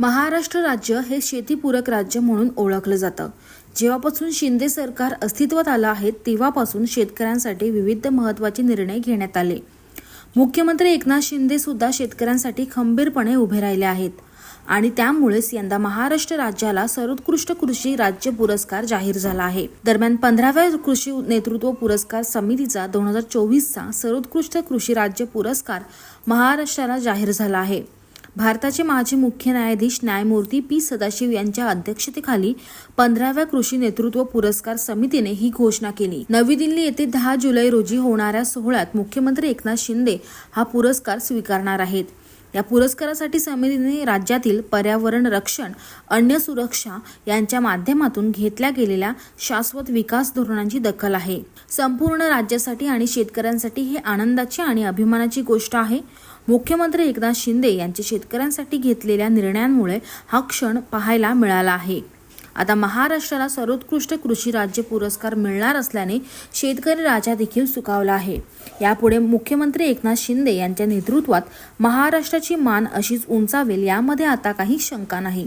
महाराष्ट्र राज्य हे शेतीपूरक राज्य म्हणून ओळखलं जातं. जेव्हापासून शिंदे सरकार अस्तित्वात आलं आहे तेव्हापासून शेतकऱ्यांसाठी विविध महत्त्वाचे निर्णय घेण्यात आले. मुख्यमंत्री एकनाथ शिंदे सुद्धा शेतकऱ्यांसाठी खंबीरपणे उभे राहिले आहेत आणि त्यामुळेच यंदा महाराष्ट्र राज्याला सर्वोत्कृष्ट कृषी राज्य पुरस्कार जाहीर झाला आहे. दरम्यान पंधराव्या कृषी नेतृत्व पुरस्कार समितीचा दोन हजार चोवीसचा सर्वोत्कृष्ट कृषी राज्य पुरस्कार महाराष्ट्राला जाहीर झाला आहे. भारताचे माजी मुख्य न्यायाधीश न्यायमूर्ती पी सदाशिव यांच्या अध्यक्षतेखाली पंधराव्या कृषी नेतृत्व पुरस्कार समितीने ही घोषणा केली. नवी दिल्ली येथे दहा जुलै रोजी होणाऱ्या सोहळ्यात मुख्यमंत्री एकनाथ शिंदे हा पुरस्कार स्वीकारणार आहेत. या पुरस्कारासाठी समितीने राज्यातील पर्यावरण रक्षण अन्न सुरक्षा यांच्या माध्यमातून घेतल्या गेलेल्या शाश्वत विकास धोरणांची दखल आहे. संपूर्ण राज्यासाठी आणि शेतकऱ्यांसाठी हे आनंदाची आणि अभिमानाची गोष्ट आहे. मुख्यमंत्री एकनाथ शिंदे यांचे शेतकऱ्यांसाठी घेतलेल्या निर्णयांमुळे हा क्षण पाहायला मिळाला आहे. आता महाराष्ट्राला सर्वोत्कृष्ट कृषी राज्य पुरस्कार मिळणार असल्याने शेतकरी राजा देखील सुकावला आहे. यापुढे मुख्यमंत्री एकनाथ शिंदे यांच्या नेतृत्वात महाराष्ट्राची मान अशीच उंचावेल यामध्ये आता काही शंका नाही.